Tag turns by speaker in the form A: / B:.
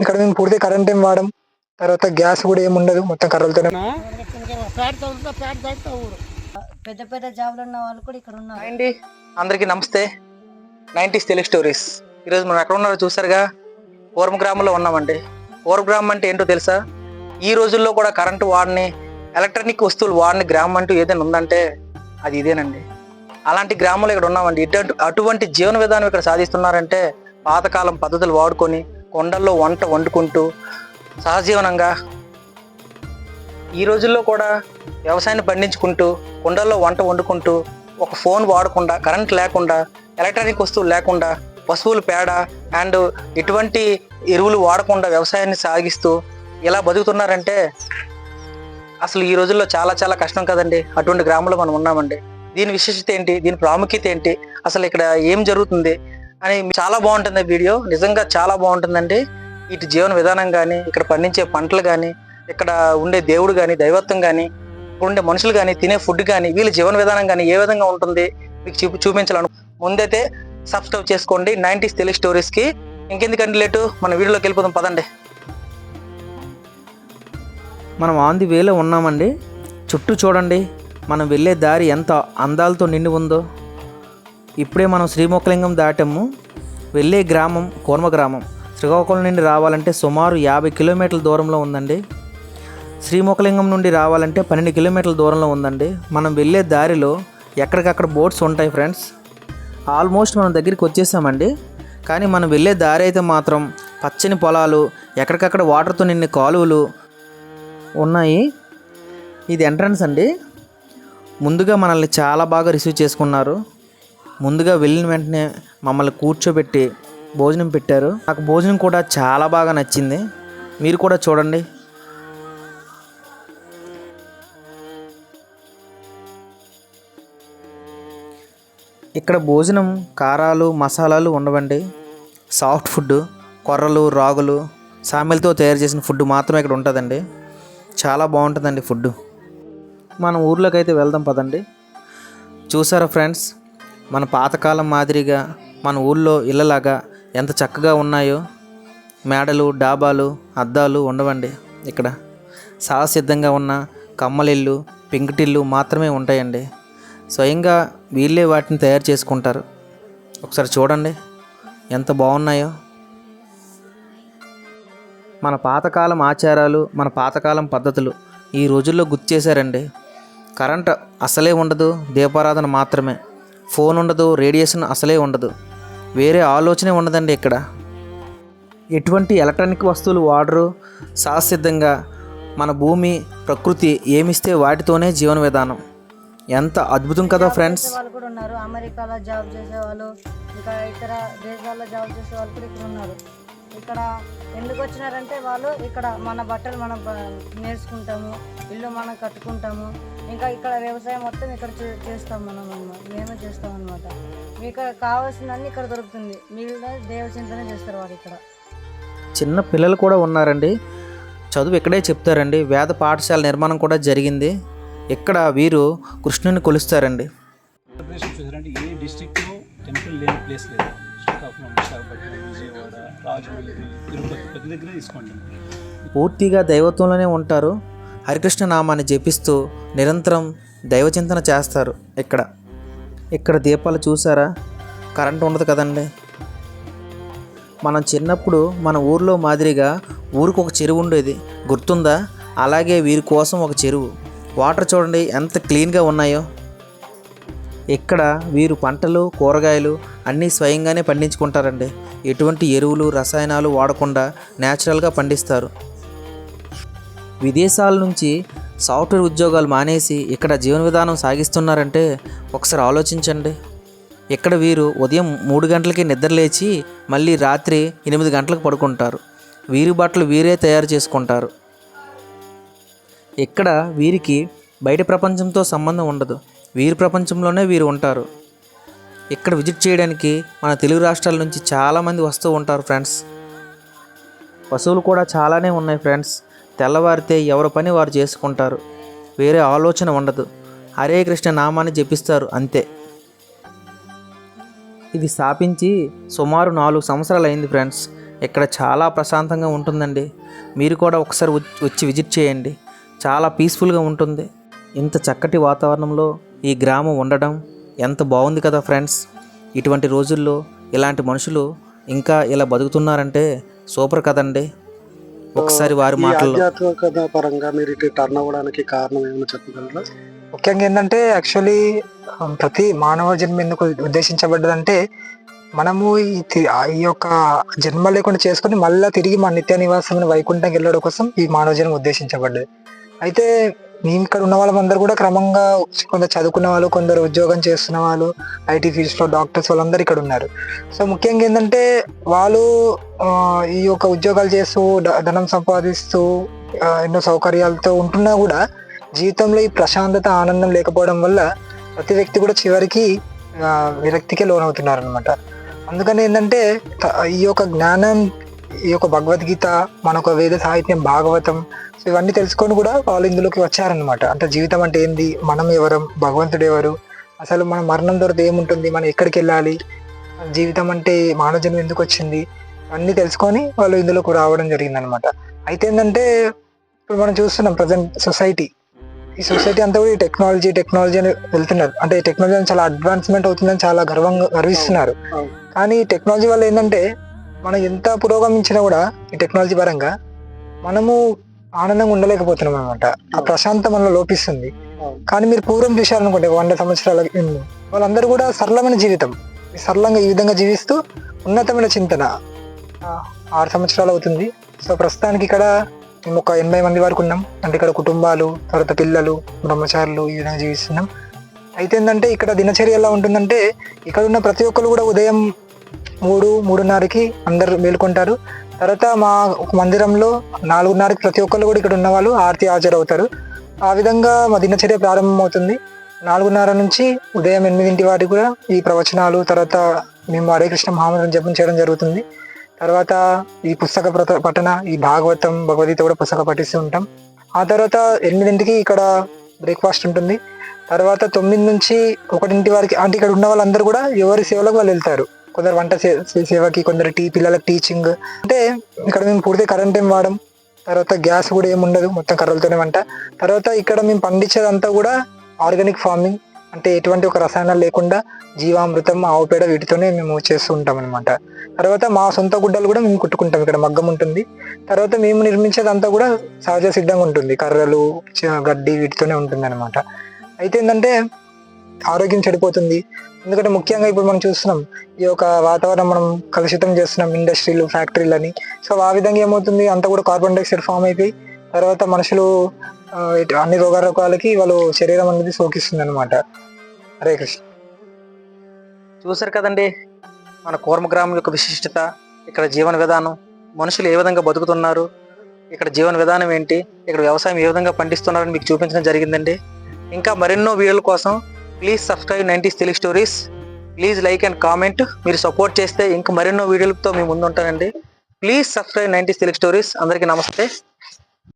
A: ఇక్కడ మేము పూర్తి కరెంట్ ఏం వాడం. తర్వాత గ్యాస్ కూడా ఏమి ఉండదు. మొత్తం కర్రలతోనే.
B: పెద్ద పెద్ద జాబ్లు ఉన్న వాళ్ళు కూడా ఇక్కడ ఉన్నారు.
C: అండి. అందరికీ నమస్తే. Nineties Telugu stories. ఈరోజు మనం ఎక్కడ ఉన్నారో చూసారుగా? పూర్వ గ్రామంలో ఉన్నామండి. పూర్వ గ్రామం అంటే ఏంటో తెలుసా? ఈ రోజుల్లో కూడా కరెంటు వాడని ఎలక్ట్రానిక్ వస్తువులు వాడని గ్రామం అంటూ ఏదైనా ఉందంటే అది ఇదేనండి. అలాంటి గ్రామంలో ఇక్కడ ఉన్నామండి. ఇటువంటి అటువంటి జీవన విధానం ఇక్కడ సాధిస్తున్నారంటే పాతకాలం పద్ధతులు వాడుకొని కొండల్లో వంట వండుకుంటూ సహజీవనంగా ఈ రోజుల్లో కూడా వ్యవసాయాన్ని పండించుకుంటూ కుండల్లో వంట వండుకుంటూ ఒక ఫోన్ వాడకుండా కరెంట్ లేకుండా ఎలక్ట్రానిక్ వస్తువులు లేకుండా పశువుల పేడ అండ్ ఎటువంటి ఎరువులు వాడకుండా వ్యవసాయాన్ని సాగిస్తూ ఇలా బతుకుతున్నారంటే అసలు ఈ రోజుల్లో చాలా చాలా కష్టం కదండి. అటువంటి గ్రామంలో మనం ఉన్నామండి. దీని విశేషత ఏంటి? దీని ప్రాముఖ్యత ఏంటి? అసలు ఇక్కడ ఏం జరుగుతుంది? అని చాలా బాగుంటుంది వీడియో. నిజంగా చాలా బాగుంటుందండి. ఇటు జీవన విధానం కానీ ఇక్కడ పండించే పంటలు కానీ ఇక్కడ ఉండే దేవుడు కానీ దైవత్వం కానీ ఇక్కడ ఉండే మనుషులు కానీ తినే ఫుడ్ కానీ వీళ్ళ జీవన విధానం కానీ ఏ విధంగా ఉంటుంది మీకు చూపి చూపించాలను. ముందైతే సబ్స్క్రైబ్ చేసుకోండి. నైంటీస్ తెలుగు స్టోరీస్కి ఇంకెందుకంటే లేటు? మన వీడియోలోకి వెళ్ళిపోదాం. పదండి.
D: మనం ఆన్ ది వేలో ఉన్నామండి. చుట్టూ చూడండి. మనం వెళ్ళే దారి ఎంత అందాలతో నిండి ఉందో. ఇప్పుడే మనం శ్రీముఖలింగం దాటాము వెళ్ళే గ్రామం కోర్మ గ్రామం. శ్రీకాకుళం నుండి రావాలంటే సుమారు యాభై కిలోమీటర్ల దూరంలో ఉందండి. శ్రీముఖలింగం నుండి రావాలంటే పన్నెండు కిలోమీటర్ల దూరంలో ఉందండి. మనం వెళ్ళే దారిలో ఎక్కడికక్కడ బోట్స్ ఉంటాయి ఫ్రెండ్స్. ఆల్మోస్ట్ మనం దగ్గరికి వచ్చేసామండి. కానీ మనం వెళ్ళే దారి అయితే మాత్రం పచ్చని పొలాలు ఎక్కడికక్కడ వాటర్తో నిన్న కాలువలు ఉన్నాయి. ఇది ఎంట్రన్స్ అండి. ముందుగా మనల్ని చాలా బాగా రిసీవ్ చేసుకున్నారు. ముందుగా వెళ్ళిన వెంటనే మమ్మల్ని కూర్చోబెట్టి భోజనం పెట్టారు. నాకు భోజనం కూడా చాలా బాగా నచ్చింది. మీరు కూడా చూడండి. ఇక్కడ భోజనం కారాలు మసాలాలు ఉండవండి. సాఫ్ట్ ఫుడ్ కొర్రలు రాగులు సామెలతో తయారు చేసిన ఫుడ్ మాత్రమే ఇక్కడ ఉంటుందండి. చాలా బాగుంటుందండి ఫుడ్ మన ఊర్లోకి అయితే వెళ్దాం పదండి. చూసారా ఫ్రెండ్స్? మన పాతకాలం మాదిరిగా మన ఊళ్ళో ఇళ్ళలాగా ఎంత చక్కగా ఉన్నాయో మేడలు డాబాలు అద్దాలు ఉండవండి ఇక్కడ. సాహసిద్ధంగా ఉన్న కమ్మలిల్లు పెంకుటిల్లు మాత్రమే ఉంటాయండి. స్వయంగా వీళ్ళే వాటిని తయారు చేసుకుంటారు. ఒకసారి చూడండి ఎంత బాగున్నాయో. మన పాతకాలం ఆచారాలు మన పాతకాలం పద్ధతులు ఈ రోజుల్లో గుర్తు చేశారండి. కరెంట్ అసలే ఉండదు దీపారాధన మాత్రమే. ఫోన్ ఉండదు రేడియేషన్ అసలే ఉండదు. వేరే ఆలోచనే ఉండదండి ఇక్కడ. ఎటువంటి ఎలక్ట్రానిక్ వస్తువులు వాడరు సహసిద్ధంగా మన భూమి ప్రకృతి ఏమిస్తే వాటితోనే జీవన విధానం. ఎంత అద్భుతం కదా ఫ్రెండ్స్.
B: కూడా ఉన్నారు. అమెరికాలో జాబ్ చేసే వాళ్ళు ఇంకా ఇతర దేశాల్లో జాబ్ చేసే వాళ్ళు కూడా ఇక్కడ ఉన్నారు. ఇక్కడ ఎందుకు వచ్చినారంటే వాళ్ళు ఇక్కడ మన బట్టలు మనం నేర్చుకుంటాము ఇల్లు మనం కట్టుకుంటాము ఇంకా ఇక్కడ వ్యవసాయం మొత్తం ఇక్కడ చే- చేస్తాం మనం అన్నమాట మేము చేస్తాం అనమాట మీకు కావాల్సిందన్నీ ఇక్కడ దొరుకుతుంది. మిగిలిన దేవచింతనే చేస్తారు వాళ్ళు ఇక్కడ.
D: చిన్న పిల్లలు కూడా ఉన్నారండి. చదువు ఇక్కడే చెప్తారండి. వేద పాఠశాల నిర్మాణం కూడా జరిగింది. ఇక్కడ వీరు కృష్ణుని కొలుస్తారండి.
E: ఏ డిస్ట్రిక్ట్లో టెంపుల్ లేని ప్లేస్ లేదు. దగ్గర తీసుకోండి.
D: పూర్తిగా దైవత్వంలోనే ఉంటారు. హరికృష్ణ నామాన్ని జపిస్తూ నిరంతరం దైవచింతన చేస్తారు ఇక్కడ. ఇక్కడ దీపాలు చూసారా? కరెంట్ ఉండదు కదండి. మనం చిన్నప్పుడు మన ఊర్లో మాదిరిగా ఊరికి ఒక చెరువు ఉండేది. గుర్తుందా? అలాగే వీరి కోసం ఒక చెరువు. వాటర్ చూడండి ఎంత క్లీన్గా ఉన్నాయో. ఇక్కడ వీరు పంటలు కూరగాయలు అన్నీ స్వయంగానే పండించుకుంటారండి. ఎటువంటి ఎరువులు రసాయనాలు వాడకుండా న్యాచురల్గా పండిస్తారు. విదేశాల నుంచి సాఫ్ట్వేర్ ఉద్యోగాలు మానేసి ఇక్కడ జీవన విధానం సాగిస్తున్నారంటే ఒకసారి ఆలోచించండి. ఇక్కడ వీరు ఉదయం మూడు గంటలకి నిద్రలేచి మళ్ళీ రాత్రి ఎనిమిది గంటలకు పడుకుంటారు. వీరి బట్టలు వీరే తయారు చేసుకుంటారు. ఇక్కడ వీరికి బయట ప్రపంచంతో సంబంధం ఉండదు. వీరి ప్రపంచంలోనే వీరు ఉంటారు. ఇక్కడ విజిట్ చేయడానికి మన తెలుగు రాష్ట్రాల నుంచి చాలామంది వస్తూ ఉంటారు ఫ్రెండ్స్. పశువులు కూడా చాలానే ఉన్నాయి ఫ్రెండ్స్. తెల్లవారితే ఎవరి పని వారు చేసుకుంటారు. వేరే ఆలోచన ఉండదు. హరే కృష్ణ నామాన్ని జపిస్తారు అంతే. ఇది స్థాపించి సుమారు నాలుగు సంవత్సరాలు అయింది ఫ్రెండ్స్. ఇక్కడ చాలా ప్రశాంతంగా ఉంటుందండి. మీరు కూడా ఒకసారి వచ్చి- వచ్చి విజిట్ చేయండి. చాలా పీస్ఫుల్గా ఉంటుంది. ఇంత చక్కటి వాతావరణంలో ఈ గ్రామం ఉండడం ఎంత బాగుంది కదా ఫ్రెండ్స్. ఇటువంటి రోజుల్లో ఇలాంటి మనుషులు ఇంకా ఇలా బతుకుతున్నారంటే సూపర్ కదండి. ఒకసారి వారి మాటల్లో
F: పరంగా మీరు ఇటు టర్న్ అవ్వడానికి కారణం ఏమైనా చెప్పగలరా?
A: ముఖ్యంగా ఏంటంటే యాక్చువల్లీ ప్రతి మానవ జన్మ ఎందుకు ఉద్దేశించబడ్డదంటే మనము ఈ యొక్క జన్మ లేకుండా చేసుకుని మళ్ళీ తిరిగి మన నిత్య నివాసమైన వైకుంఠంకి వెళ్ళడం కోసం ఈ మానవ జన్మ ఉద్దేశించబడ్డది. అయితే మేము ఇక్కడ ఉన్న వాళ్ళందరూ కూడా క్రమంగా కొందరు చదువుకున్న వాళ్ళు కొందరు ఉద్యోగం చేస్తున్న వాళ్ళు ఐటీ ఫీల్డ్స్లో డాక్టర్స్ వాళ్ళందరూ ఇక్కడ ఉన్నారు. సో ముఖ్యంగా ఏంటంటే వాళ్ళు ఈ యొక్క ఉద్యోగాలు చేస్తూ ధనం సంపాదిస్తూ ఎన్నో సౌకర్యాలతో ఉంటున్నా కూడా జీవితంలో ఈ ప్రశాంతత ఆనందం లేకపోవడం వల్ల ప్రతి వ్యక్తి కూడా చివరికి ఆ, విరక్తికే లోనవుతున్నారు అనమాట అందుకని ఏంటంటే ఈ యొక్క జ్ఞానం ఈ యొక్క భగవద్గీత మనకు వేద సాహిత్యం భాగవతం ఇవన్నీ తెలుసుకొని కూడా వాళ్ళు ఇందులోకి వచ్చారనమాట అంటే జీవితం అంటే ఏంది? మనం ఎవరం? భగవంతుడు ఎవరు? అసలు మన మరణం తర్వాత ఏముంటుంది? మనం ఎక్కడికి వెళ్ళాలి? జీవితం అంటే మానవ జన్మ ఎందుకు వచ్చింది? అన్నీ తెలుసుకొని వాళ్ళు ఇందులోకి రావడం జరిగింది అనమాట అయితే ఏంటంటే ఇప్పుడు మనం చూస్తున్నాం ప్రజెంట్ సొసైటీ. ఈ సొసైటీ అంతా కూడా ఈ టెక్నాలజీ టెక్నాలజీ అని వెళ్తున్నారు. అంటే టెక్నాలజీ చాలా అడ్వాన్స్మెంట్ అవుతుందని చాలా గర్వంగా గర్విస్తున్నారు. కానీ ఈ టెక్నాలజీ వల్ల ఏంటంటే మనం ఎంత పురోగమించినా కూడా ఈ టెక్నాలజీ పరంగా మనము ఆనందంగా ఉండలేకపోతున్నాం అనమాట ఆ ప్రశాంతం మనలో లోపిస్తుంది. కానీ మీరు పూర్వం చూశారనుకోండి ఒక వంద సంవత్సరాల వాళ్ళందరూ కూడా సరళమైన జీవితం. సరళంగా ఈ విధంగా జీవిస్తూ ఉన్నతమైన చింతన. ఆరు సంవత్సరాలు అవుతుంది. సో ప్రస్తుతానికి ఇక్కడ మేము ఒక ఎనభై మంది వరకు ఉన్నాం. అంటే ఇక్కడ కుటుంబాలు తర్వాత పిల్లలు బ్రహ్మచారులు ఈ విధంగా జీవిస్తున్నాం. అయితే ఏంటంటే ఇక్కడ దినచర్య ఎలా ఉంటుందంటే ఇక్కడ ఉన్న ప్రతి ఒక్కరు కూడా ఉదయం మూడు మూడున్నరకి అందరు మేలుకుంటారు. తర్వాత మా ఒక మందిరంలో నాలుగున్నరకి ప్రతి ఒక్కరు కూడా ఇక్కడ ఉన్న వాళ్ళు ఆరతి హాజరవుతారు. ఆ విధంగా మా దినచర్య ప్రారంభమవుతుంది. నాలుగున్నర నుంచి ఉదయం ఎనిమిదింటి వాటికి కూడా ఈ ప్రవచనాలు తర్వాత మేము హరే కృష్ణ మహామంత్రం జపం చేయడం జరుగుతుంది. తర్వాత ఈ పుస్తక ప్రత- పఠన ఈ భాగవతం భగవద్గీత కూడా పుస్తక పఠిస్తూ ఉంటాం. ఆ తర్వాత ఎనిమిదింటికి ఇక్కడ బ్రేక్ఫాస్ట్ ఉంటుంది. తర్వాత తొమ్మిది నుంచి ఒకటింటి వారికి అంటే ఇక్కడ ఉన్న వాళ్ళందరూ కూడా ఎవరి సేవలకు వాళ్ళు వెళ్తారు. కొందరు వంట సే- సేవకి కొందరు టీ పిల్లలకు టీచింగ్ అంటే ఇక్కడ మేము పూర్తి కరెంట్ ఏం వాడము తర్వాత గ్యాస్ కూడా ఏమి ఉండదు మొత్తం కర్రలతోనే వంట. తర్వాత ఇక్కడ మేము పండించేదంతా కూడా ఆర్గానిక్ ఫార్మింగ్ అంటే ఎటువంటి ఒక రసాయనాలు లేకుండా జీవామృతం ఆవు పేడ వీటితోనే మేము చేస్తూ ఉంటాం అనమాట తర్వాత మా సొంత గుడ్డలు కూడా మేము కుట్టుకుంటాం. ఇక్కడ మగ్గం ఉంటుంది. తర్వాత మేము నిర్మించేదంతా కూడా సహజ సిద్ధంగా ఉంటుంది. కర్రలు గడ్డి వీటితోనే ఉంటుంది అనమాట అయితే ఏంటంటే ఆరోగ్యం చెడిపోతుంది. ఎందుకంటే ముఖ్యంగా ఇప్పుడు మనం చూస్తున్నాం ఈ యొక్క వాతావరణం మనం కలుషితం చేస్తున్నాం ఇండస్ట్రీలు ఫ్యాక్టరీలని. సో ఆ విధంగా ఏమవుతుంది? అంతా కూడా కార్బన్ డైఆక్సైడ్ ఫామ్ అయిపోయి తర్వాత మనుషులు అన్ని రోగాలకి వాళ్ళు శరీరం అనేది సోకిస్తుంది అనమాట హరే కృష్ణ.
C: చూసారు కదండి మన కూర్మ గ్రామం యొక్క విశిష్టత ఇక్కడ జీవన విధానం మనుషులు ఏ విధంగా బతుకుతున్నారు ఇక్కడ జీవన విధానం ఏంటి ఇక్కడ వ్యవసాయం ఏ విధంగా పండిస్తున్నారని మీకు చూపించడం జరిగిందండి. ఇంకా మరెన్నో వీడియోల కోసం please subscribe nineties Telugu stories please like and comment మీరు సపోర్ట్ చేస్తే ఇంకా మరెన్నో వీడియోలతో మీ ముందు ఉంటానండి please subscribe nineties Telugu stories అందరికీ నమస్తే.